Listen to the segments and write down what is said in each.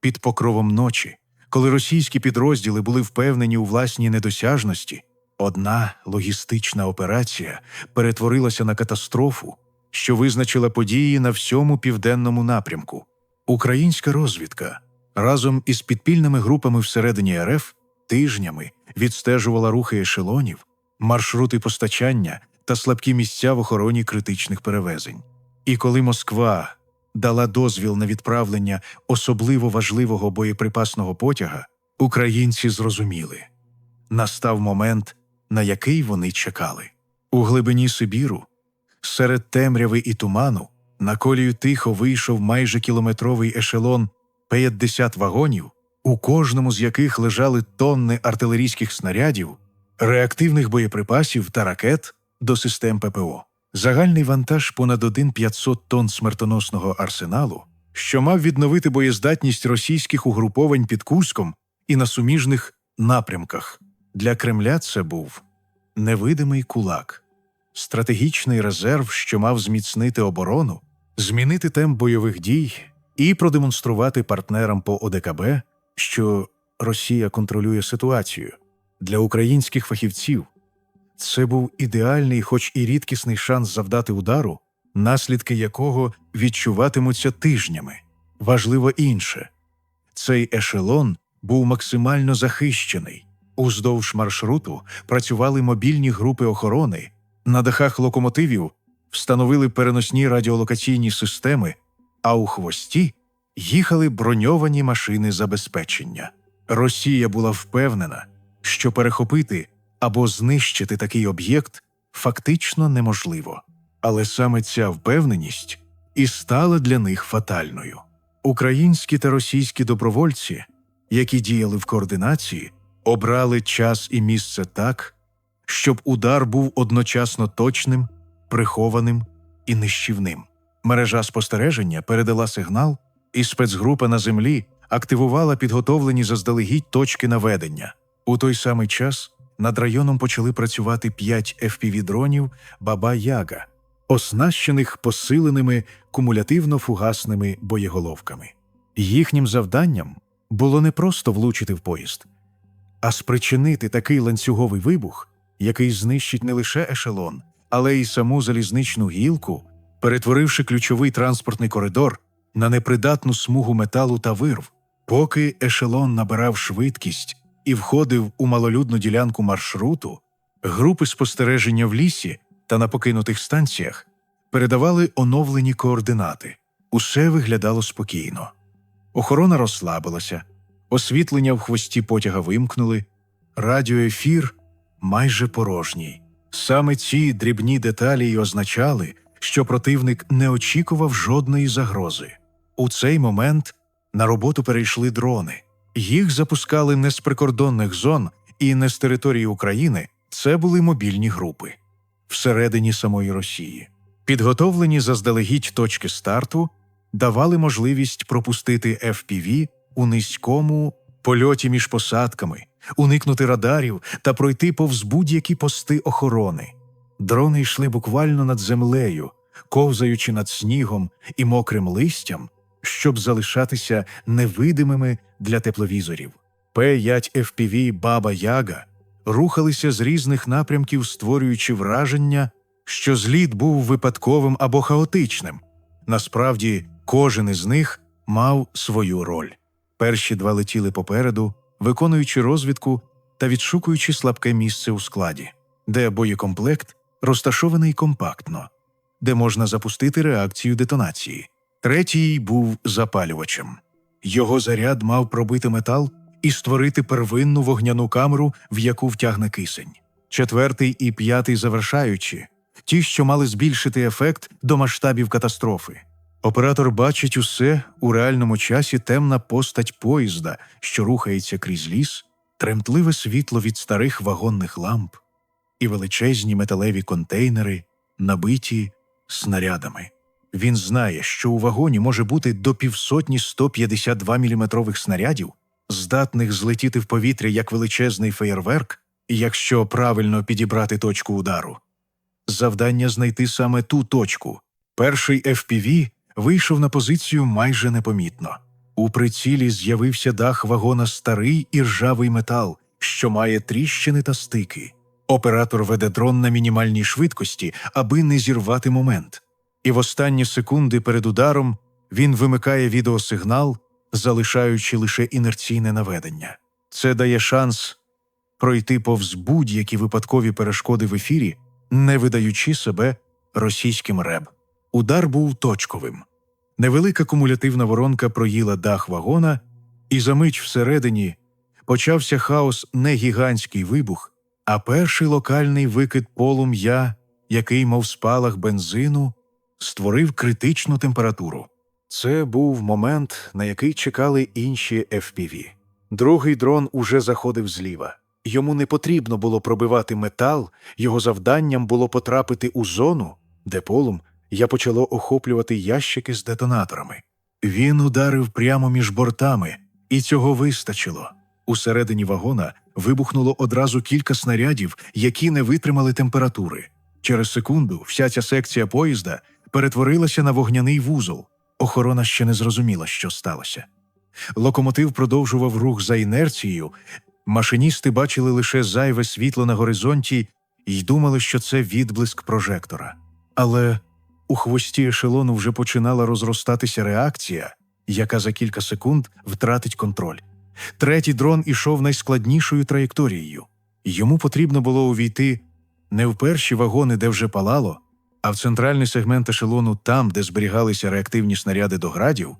Під покровом ночі, коли російські підрозділи були впевнені у власній недосяжності, одна логістична операція перетворилася на катастрофу, що визначила події на всьому південному напрямку. Українська розвідка разом із підпільними групами всередині РФ тижнями відстежувала рухи ешелонів, маршрути постачання та слабкі місця в охороні критичних перевезень. І коли Москва дала дозвіл на відправлення особливо важливого боєприпасного потяга, українці зрозуміли настав момент, на який вони чекали. У глибині Сибіру, серед темряви і туману, на колію тихо вийшов майже кілометровий ешелон 50 вагонів, у кожному з яких лежали тонни артилерійських снарядів, реактивних боєприпасів та ракет до систем ППО. Загальний вантаж понад 1,500 тонн смертоносного арсеналу, що мав відновити боєздатність російських угруповань під Курском і на суміжних напрямках. Для Кремля це був невидимий кулак, стратегічний резерв, що мав зміцнити оборону, змінити темп бойових дій і продемонструвати партнерам по ОДКБ, що Росія контролює ситуацію. Для українських фахівців це був ідеальний, хоч і рідкісний шанс завдати удару, наслідки якого відчуватимуться тижнями. Важливо інше цей ешелон був максимально захищений. Уздовж маршруту працювали мобільні групи охорони, на дахах локомотивів встановили переносні радіолокаційні системи, а у хвості їхали броньовані машини забезпечення. Росія була впевнена, що перехопити або знищити такий об'єкт фактично неможливо. Але саме ця впевненість і стала для них фатальною. Українські та російські добровольці, які діяли в координації, обрали час і місце так, щоб удар був одночасно точним, прихованим і нищівним. Мережа спостереження передала сигнал, і спецгрупа на землі активувала підготовлені заздалегідь точки наведення. У той самий час над районом почали працювати п'ять FPV-дронів Баба Яга, оснащених посиленими кумулятивно-фугасними боєголовками. Їхнім завданням було не просто влучити в поїзд, а спричинити такий ланцюговий вибух, який знищить не лише ешелон, але й саму залізничну гілку, перетворивши ключовий транспортний коридор на непридатну смугу металу та вирв, поки ешелон набирав швидкість і входив у малолюдну ділянку маршруту, групи спостереження в лісі та на покинутих станціях передавали оновлені координати. Усе виглядало спокійно. Охорона розслабилася, освітлення в хвості потяга вимкнули, радіоефір майже порожній. Саме ці дрібні деталі й означали, що противник не очікував жодної загрози. У цей момент на роботу перейшли дрони. Їх запускали не з прикордонних зон і не з території України, це були мобільні групи всередині самої Росії. Підготовлені заздалегідь точки старту давали можливість пропустити FPV у низькому польоті між посадками, уникнути радарів та пройти повз будь-які пости охорони. Дрони йшли буквально над землею, ковзаючи над снігом і мокрим листям, щоб залишатися невидимими для тепловізорів. П-5 FPV Баба Яга рухалися з різних напрямків, створюючи враження, що зліт був випадковим або хаотичним. Насправді, кожен із них мав свою роль. Перші два летіли попереду, виконуючи розвідку та відшукуючи слабке місце у складі, де боєкомплект розташований компактно, де можна запустити реакцію детонації. Третій був запалювачем. Його заряд мав пробити метал і створити первинну вогняну камеру, в яку втягне кисень. Четвертий і п'ятий завершаючі ті, що мали збільшити ефект до масштабів катастрофи. Оператор бачить усе у реальному часі темна постать поїзда, що рухається крізь ліс, тремтливе світло від старих вагонних ламп і величезні металеві контейнери, набиті снарядами. Він знає, що у вагоні може бути до півсотні 152 мм снарядів, здатних злетіти в повітря як величезний феєрверк, якщо правильно підібрати точку удару. Завдання знайти саме ту точку. Перший FPV вийшов на позицію майже непомітно. У прицілі з'явився дах вагона старий і ржавий метал, що має тріщини та стики. Оператор веде дрон на мінімальній швидкості, аби не зірвати момент. І в останні секунди перед ударом він вимикає відеосигнал, залишаючи лише інерційне наведення. Це дає шанс пройти повз будь-які випадкові перешкоди в ефірі, не видаючи себе російським реб. Удар був точковим. Невелика кумулятивна воронка проїла дах вагона, і за мить всередині почався хаос не гігантський вибух, а перший локальний викид полум'я, який, мов спалах бензину, створив критичну температуру. Це був момент, на який чекали інші FPV. Другий дрон уже заходив зліва. Йому не потрібно було пробивати метал, його завданням було потрапити у зону, де полум я почало охоплювати ящики з детонаторами. Він ударив прямо між бортами, і цього вистачило. Усередині вагона вибухнуло одразу кілька снарядів, які не витримали температури. Через секунду вся ця секція поїзда перетворилася на вогняний вузол. Охорона ще не зрозуміла, що сталося. Локомотив продовжував рух за інерцією. Машиністи бачили лише зайве світло на горизонті і думали, що це відблиск прожектора. Але у хвості ешелону вже починала розростатися реакція, яка за кілька секунд втратить контроль. Третій дрон ішов найскладнішою траєкторією. Йому потрібно було увійти не в перші вагони, де вже палало, а в центральний сегмент ешелону, там, де зберігалися реактивні снаряди до градів,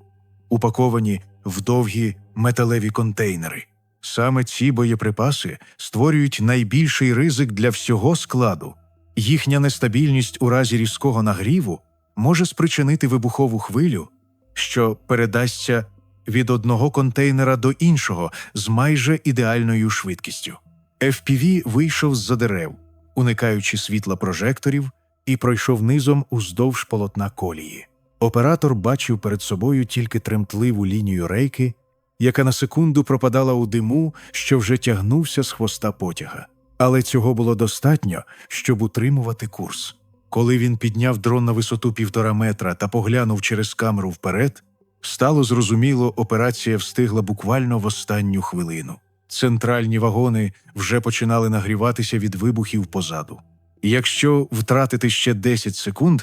упаковані в довгі металеві контейнери. Саме ці боєприпаси створюють найбільший ризик для всього складу. Їхня нестабільність у разі різкого нагріву може спричинити вибухову хвилю, що передасться від одного контейнера до іншого з майже ідеальною швидкістю. FPV вийшов з-за дерев, уникаючи світла прожекторів, і пройшов низом уздовж полотна колії. Оператор бачив перед собою тільки тремтливу лінію рейки, яка на секунду пропадала у диму, що вже тягнувся з хвоста потяга. Але цього було достатньо, щоб утримувати курс. Коли він підняв дрон на висоту півтора метра та поглянув через камеру вперед, стало зрозуміло, операція встигла буквально в останню хвилину. Центральні вагони вже починали нагріватися від вибухів позаду. Якщо втратити ще 10 секунд,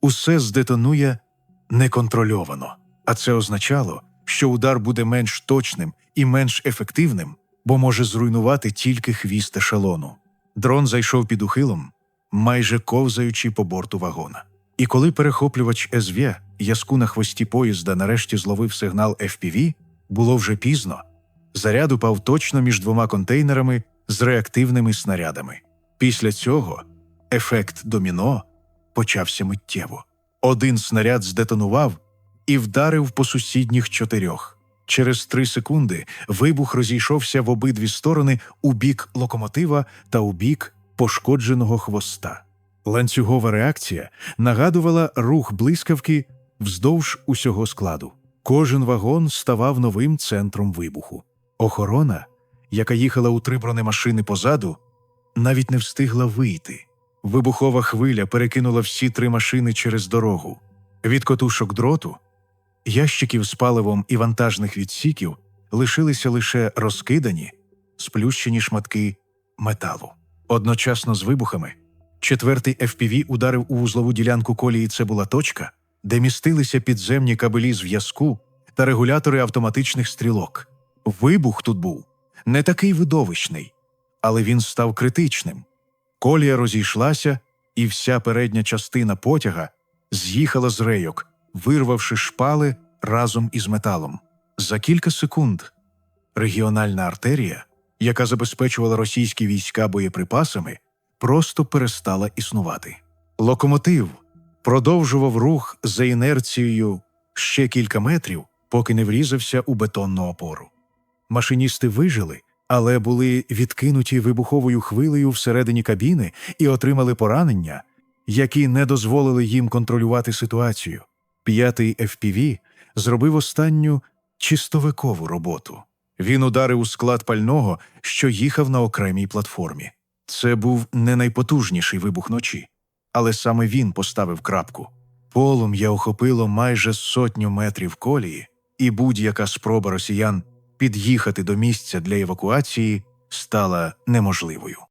усе здетонує неконтрольовано, а це означало, що удар буде менш точним і менш ефективним, бо може зруйнувати тільки хвіст ешелону. Дрон зайшов під ухилом, майже ковзаючи по борту вагона. І коли перехоплювач СВ яску на хвості поїзда нарешті зловив сигнал FPV, було вже пізно. Заряд упав точно між двома контейнерами з реактивними снарядами. Після цього ефект доміно почався миттєво. Один снаряд здетонував і вдарив по сусідніх чотирьох. Через три секунди вибух розійшовся в обидві сторони у бік локомотива та у бік пошкодженого хвоста. Ланцюгова реакція нагадувала рух блискавки вздовж усього складу. Кожен вагон ставав новим центром вибуху. Охорона, яка їхала у три бронемашини позаду, навіть не встигла вийти. Вибухова хвиля перекинула всі три машини через дорогу. Від котушок дроту, ящиків з паливом і вантажних відсіків лишилися лише розкидані, сплющені шматки металу. Одночасно з вибухами четвертий FPV ударив у вузлову ділянку колії це була точка, де містилися підземні кабелі зв'язку та регулятори автоматичних стрілок. Вибух тут був не такий видовищний, але він став критичним. Колія розійшлася, і вся передня частина потяга з'їхала з рейок, вирвавши шпали разом із металом. За кілька секунд регіональна артерія, яка забезпечувала російські війська боєприпасами, просто перестала існувати. Локомотив продовжував рух за інерцією ще кілька метрів, поки не врізався у бетонну опору. Машиністи вижили, але були відкинуті вибуховою хвилею всередині кабіни і отримали поранення, які не дозволили їм контролювати ситуацію. П'ятий FPV зробив останню чистовикову роботу. Він ударив у склад пального, що їхав на окремій платформі. Це був не найпотужніший вибух ночі, але саме він поставив крапку. Полум'я охопило майже сотню метрів колії, і будь-яка спроба росіян під'їхати до місця для евакуації стала неможливою.